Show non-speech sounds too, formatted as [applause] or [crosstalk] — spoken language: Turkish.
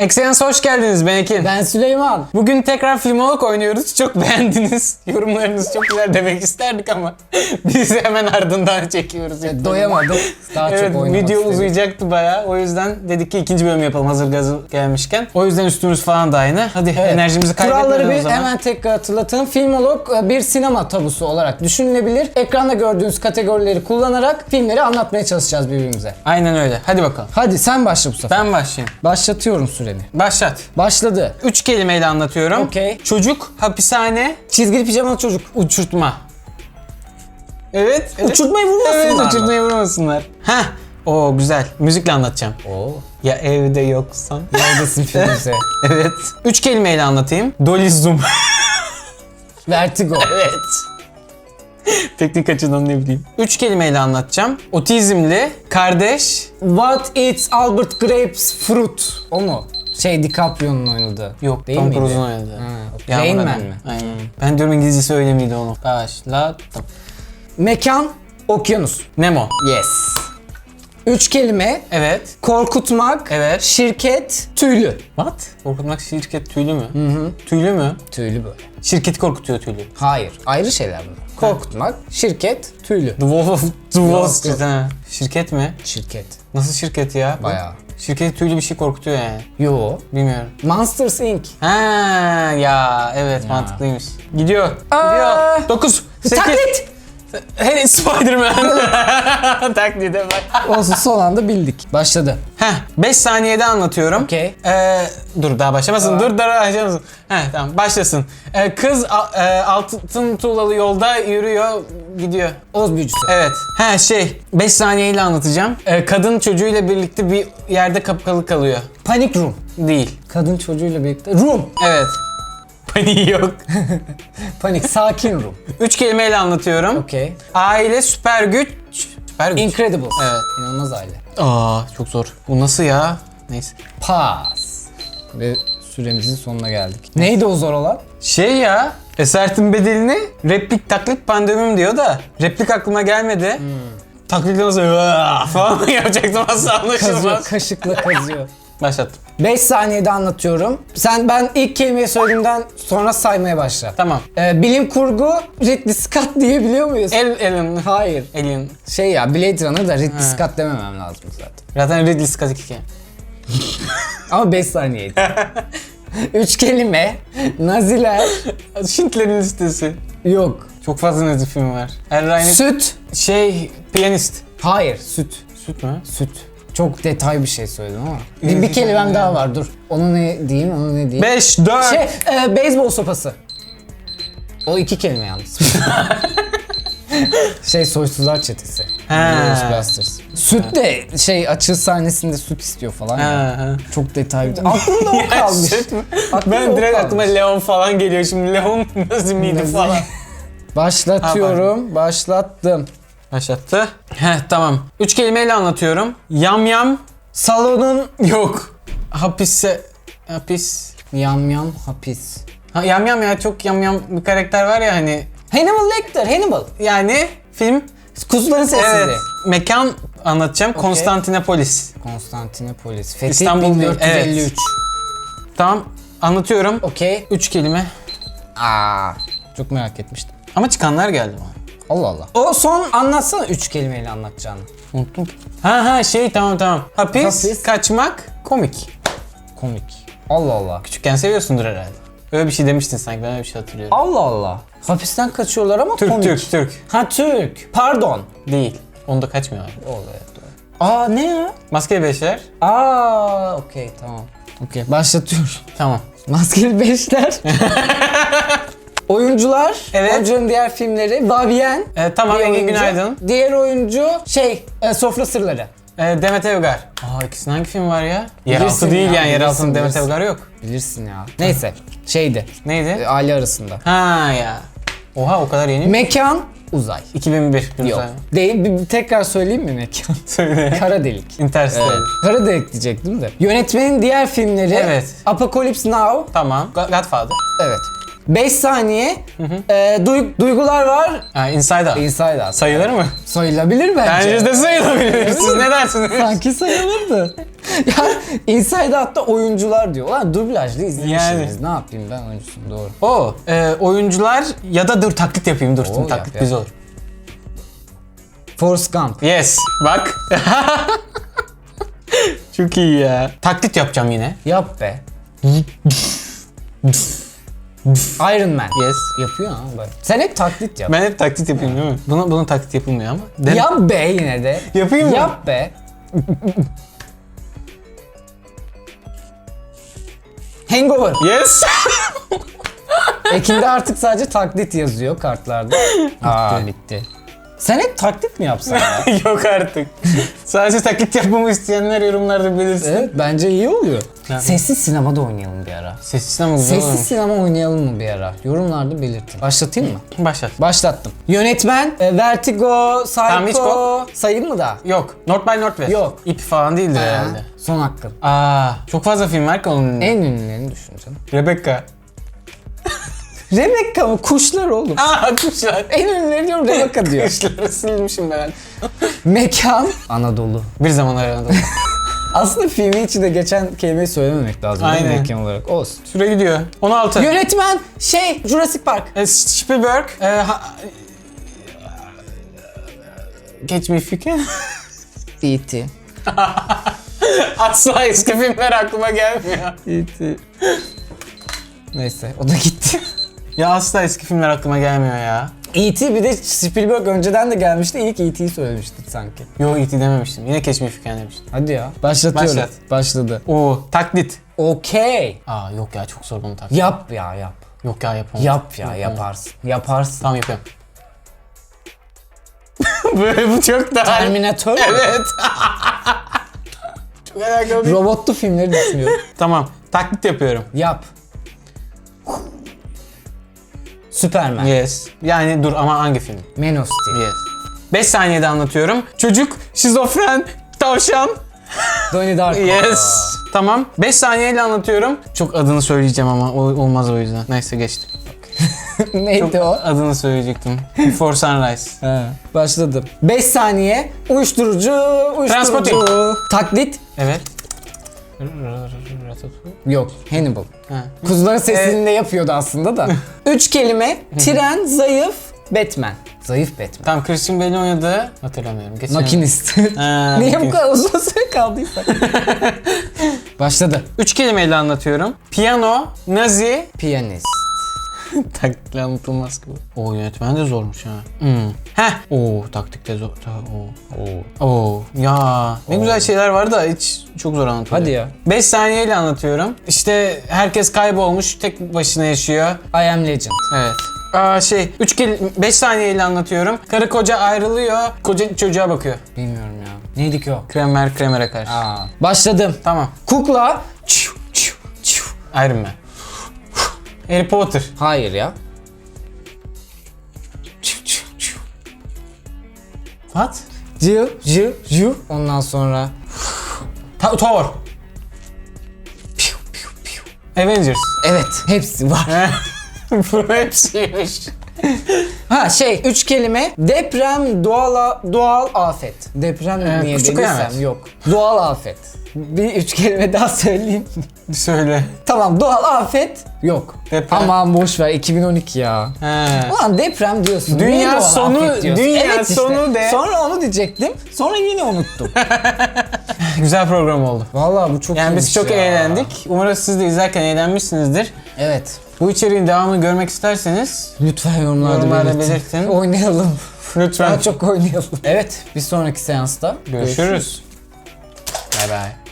Excellence hoş geldiniz ben Ekin. Ben Süleyman. Bugün tekrar Filmolog oynuyoruz. Çok beğendiniz. [laughs] Yorumlarınız çok güzel demek isterdik ama [laughs] biz hemen ardından çekiyoruz. Doyamadım. Daha Evet çok oynamak video istedim. uzayacaktı bayağı. O yüzden dedik ki ikinci bölüm yapalım hazır gazı gelmişken. O yüzden üstümüz falan da aynı. Hadi Evet. enerjimizi kaybetmeyelim Kuralları o bir zaman. hemen tekrar hatırlatalım. Filmolog e, bir sinema tabusu olarak düşünülebilir. Ekranda gördüğünüz kategorileri kullanarak filmleri anlatmaya çalışacağız birbirimize. Aynen öyle. Hadi bakalım. Hadi sen başla bu sefer. Ben başlayayım. Başlatıyorum süreni. Başlat. Başladı. Üç kelimeyle anlatıyorum. Okey. Çocuk, hapishane, Çizgili pijamalı çocuk. uçurtma. Evet. evet. Uçurtmayı vurmasınlar Evet mı? uçurtmayı vurmasınlar. Heh. Oo güzel. Müzikle anlatacağım. Oo. Ya evde yoksan. [laughs] Neredesin Firuze? evet. Üç kelimeyle anlatayım. Dolly Zoom. [laughs] Vertigo. evet. Teknik açıdan ne bileyim. Üç kelimeyle anlatacağım. Otizmli, kardeş. What eats Albert Grapes fruit? O mu? Şey DiCaprio'nun oynadığı. Yok, Değil Tom miydi? Cruise'un oynadığı. Ha, Rain. Man mi? Aynen. Ben diyorum İngilizcesi öyle miydi onu? Başlattım. Mekan, okyanus. Nemo. Yes. Üç kelime. Evet. Korkutmak, Evet. şirket, tüylü. What? Korkutmak şirket tüylü mü? Hı hı. Tüylü mü? Tüylü böyle. Şirketi korkutuyor tüylü. Hayır, ayrı şeyler bunlar. Korkutmak, şirket, tüylü. The Wolf of The Wall Street ha. Şirket mi? Şirket. Nasıl şirket ya? Bayağı. Şirket tüylü bir şey korkutuyor yani. Yo. Bilmiyorum. Monsters Inc. Ha ya evet mantıklıymış. Gidiyor. Gidiyor. 9 8 Taklit. Hey Spider-Man. [laughs] Taklide bak. Olsun son anda bildik. Başladı. Heh 5 saniyede anlatıyorum. Okey. Ee, dur daha başlamasın. Dur daha başlamasın. Heh tamam başlasın. Ee, kız a- e, altın tuğlalı yolda yürüyor gidiyor. Oz büyücüsü. Evet. Ha şey 5 saniyeyle anlatacağım. Ee, kadın çocuğuyla birlikte bir yerde kapkalı kalıyor. Panic Room. Değil. Kadın çocuğuyla birlikte. Room. Evet. Paniği yok. [laughs] Panik. Sakin room. Üç kelimeyle anlatıyorum. Okey. Aile süper güç. Süper güç. Incredibles. Evet. İnanılmaz aile. Aa çok zor. Bu nasıl ya? Neyse. Pas. Ve süremizin sonuna geldik. Neydi o zor olan? Şey ya. Esaretin bedelini replik taklit pandemim diyor da replik aklıma gelmedi. Hmm. Taklit nasıl falan [laughs] yapacaktım Kazıyor, anlaşılmaz. kaşıkla kazıyor. Başlattım. 5 saniyede anlatıyorum. Sen ben ilk kelimeyi söylediğimden sonra saymaya başla. Tamam. Ee, bilim kurgu Ridley Scott diyebiliyor muyuz? El, Alien. Hayır. Alien. Şey ya Blade Runner da Ridley Scott dememem lazım zaten. Zaten Ridley Scott 2. [laughs] Ama 5 saniyeydi. [laughs] 3 kelime. Naziler. Schindler'in listesi. Yok. Çok fazla Nazi film var. Er Süt. şey piyanist. Hayır süt. Süt mü? Süt. Çok detay bir şey söyledim ama. Bir, bir İngilizce kelimem daha var dur. Onu ne diyeyim onu ne diyeyim. 5, 4. Şey, e, beyzbol sopası. O iki kelime yalnız. [laughs] şey soysuzlar çetesi. Ghostbusters. Süt de şey açıl sahnesinde süt istiyor falan. ya. Ha. Çok detaylı. Aklımda o [laughs] kalmış. Süt mü? Aklımda Ben o direkt kalmış. aklıma Leon falan geliyor şimdi. Leon [laughs] Nazi miydi falan. Başlatıyorum. Başlattım. Başlattı. Heh tamam. Üç kelimeyle anlatıyorum. Yam yam Salonun yok. Hapisse hapis. yam yam hapis. Ha, yam yam ya çok yam yam bir karakter var ya hani. Hannibal Lecter, Hannibal. Yani film Kuzuların sessizliği. evet mekan anlatacağım. Konstantinopolis. Konstantinopolis. Fethi İstanbul değil, 1453. Tamam anlatıyorum. Okey. Üç kelime. Aa, çok merak etmiştim. Ama çıkanlar geldi bana. Allah Allah. O son anlatsana üç kelimeyle anlatacağını. Unuttum. Ha ha şey tamam tamam. Hapis, Hapis. kaçmak, komik. Komik. Allah Allah. Küçükken seviyorsundur herhalde. Öyle bir şey demiştin sanki ben öyle bir şey hatırlıyorum. Allah Allah. Hapisten kaçıyorlar ama Türk komik. Türk Türk. Ha Türk. Pardon. Değil. Onda kaçmıyorlar. Oldu evet doğru. Aa ne ya? Maskeli beşler. Aa okey tamam. Okey başlatıyorum. Tamam. Maskeli Beşler. [laughs] Oyuncular, Evet. oyuncunun diğer filmleri, Vavien. Ee, tamam oyuncu. Günaydın. Diğer oyuncu şey, e, Sofra Sırları. Ee, Demet Evgar. Aa ikisinin hangi film var ya? Yeraltı değil ya, yani. Yeraltında bilirsin, Demet. Evgar yok. Bilirsin ya. Neyse, şeydi. Neydi? e, Aile arasında. Ha ya. Oha o kadar yeni. Mekan, uzay. 2001. bir Yok. uzay. Değil, bir, tekrar söyleyeyim mi mekan? [laughs] Söyle. Kara delik. Interstellar. Evet. Kara delik diyecektim de. Yönetmenin diğer filmleri Evet. Apocalypse Now. Tamam. Go- Godfather. Evet. 5 saniye. Ee, duy- duygular var. Ha, Inside Out. Inside Out. Sayılır mı? Sayılabilir bence. Bence de sayılabilir. Siz ne dersiniz? Sanki sayılırdı. [laughs] ya Inside Out'ta oyuncular diyor. Ulan dublajlı izlemişsiniz. Yani. Ne yapayım ben oyuncusum doğru. O e, oyuncular ya da dur taklit yapayım dur. Oo, taklit yap, yap. güzel olur. Forrest Gump. Yes. Bak. [laughs] Çok iyi ya. Taklit yapacağım yine. Yap be. [laughs] Iron Man. Yes. Yapıyor ha bak. Sen hep taklit yap. Ben hep taklit yapayım değil mi? Buna, bunun taklit yapılmıyor ama. Den- Yap be yine de. Yapayım mı? Yap be. [laughs] Hangover. Yes. [laughs] Ekinde artık sadece taklit yazıyor kartlarda. Aa bitti. Sen hep taklit mi yapsan ya? [laughs] Yok artık. [laughs] Sadece taklit yapmamı isteyenler yorumlarda belirsin. evet bence iyi oluyor. Yani. Sessiz sinemada oynayalım bir ara. Sessiz ama güzel Sessiz olmuş. sinema oynayalım mı bir ara? Yorumlarda belirtin. Başlatayım mı? [laughs] Başlat. Başlattım. Yönetmen, e, Vertigo, Psycho. Hitchcock. Sayayım mı da? Yok. North by Northwest. Yok. İpi falan değildir Ha, herhalde. Son hakkın. Aa, çok fazla film var ki onun. En ünlülerini düşün canım. Rebecca. Rebecca mı? Kuşlar oğlum. Aa, kuşlar. en ünlüleri diyorum Rebecca diyor. [laughs] Kuşları silmişim ben. Mekan. Anadolu. Bir zaman arada. [laughs] Aslında filmi içinde geçen kelimeyi söylememek lazım değil mi Aynen. mekan olarak? Olsun. Süre gidiyor. 16. Yönetmen şey Jurassic Park. E, Spielberg. E, ha... Catch me if you can. E.T. Asla eski filmler aklıma gelmiyor. E.T. Neyse o da gitti. Ya asla eski filmler aklıma gelmiyor ya. E.T. bir de Spielberg önceden de gelmişti. İlk E.T.'yi söylemiştik sanki. Yo E.T. dememiştim. Yine can demiştim. Hadi ya. Başlatıyorum. Başlat. Başladı. Oo, taklit. Okey. Aa yok ya çok zor bunu taklit. Yap ya yap. Yok ya yapamam. Yap ya yaparsın. Yaparsın. Tamam yapıyorum. [laughs] Böyle bu çok daha... Terminator mu? Evet. çok alakalı değil. Robotlu filmleri düşünüyorum. Tamam. Taklit yapıyorum. Yap. Superman. Yes. Yani dur ama hangi film? Man of Steel. Yes. 5 saniyede anlatıyorum. Çocuk, şizofren, tavşan. Donnie Darko. Yes. Tamam. 5 saniyeyle anlatıyorum. Çok adını söyleyeceğim ama o- olmaz o yüzden. Neyse geçtim. [laughs] Neydi o? Adını söyleyecektim. Before Sunrise. He, başladım. 5 saniye. Uyuşturucu, uyuşturucu. Transporting. Taklit. Evet. Yok. Hannibal. Ha. Kuzuların sesini de yapıyordu aslında da. [laughs] 3 kelime. Tren, zayıf, Batman. Zayıf Batman. Tamam Christian Bale'in oynadığı hatırlamıyorum. Geçen Makinist. Ha, [laughs] Niye bu makinist. kadar uzun süre kaldıysa? [laughs] Başladı. Üç kelimeyle anlatıyorum. Piyano, Nazi, Piyanist. [laughs] taktikle anlatılmaz ki bu. Oo yönetmen de zormuş ha. Hmm. Heh. Oo taktik de zor. Ta- Oo. Oo. Oo. Ya ne güzel şeyler var da hiç çok zor anlatılıyor. Hadi ya. 5 saniyeyle anlatıyorum. İşte herkes kaybolmuş, tek başına yaşıyor. I am legend. Evet. Aa şey 3 kere 5 saniyeyle anlatıyorum. Karı koca ayrılıyor. Koca çocuğa bakıyor. Bilmiyorum ya. Neydi ki o? Kremer kremere karşı. Aa. Başladım. Tamam. Kukla. Çiu, çiu, çiu. Iron Man. Harry Potter. Hayır ya. What? Cı, cı, cı. Ondan sonra Ta- Thor. Avengers. evet hepsi var. [laughs] Bu hepsiymiş. Ha şey üç kelime deprem doğal doğal afet. Deprem Ee, niye dediysem kıyamet. yok. Doğal afet. Bir üç kelime daha söyleyeyim. Söyle. tamam doğal afet yok. Deprem. Aman boş ver 2012 ya. He. Ulan deprem diyorsun. Dünya niye doğal sonu- afet diyorsun? dünya evet işte. sonu de. Sonra onu diyecektim. Sonra yine unuttum. [laughs] Güzel program oldu. Vallahi bu çok Yani biz iyiymiş çok ya. eğlendik. Umarım siz de izlerken eğlenmişsinizdir. Evet. Bu içeriğin devamını görmek isterseniz Lütfen yorumlarda, Yorumlarda belirtin. belirtin. Oynayalım. lütfen Daha çok oynayalım. Evet bir sonraki seansta görüşürüz. Bay bay.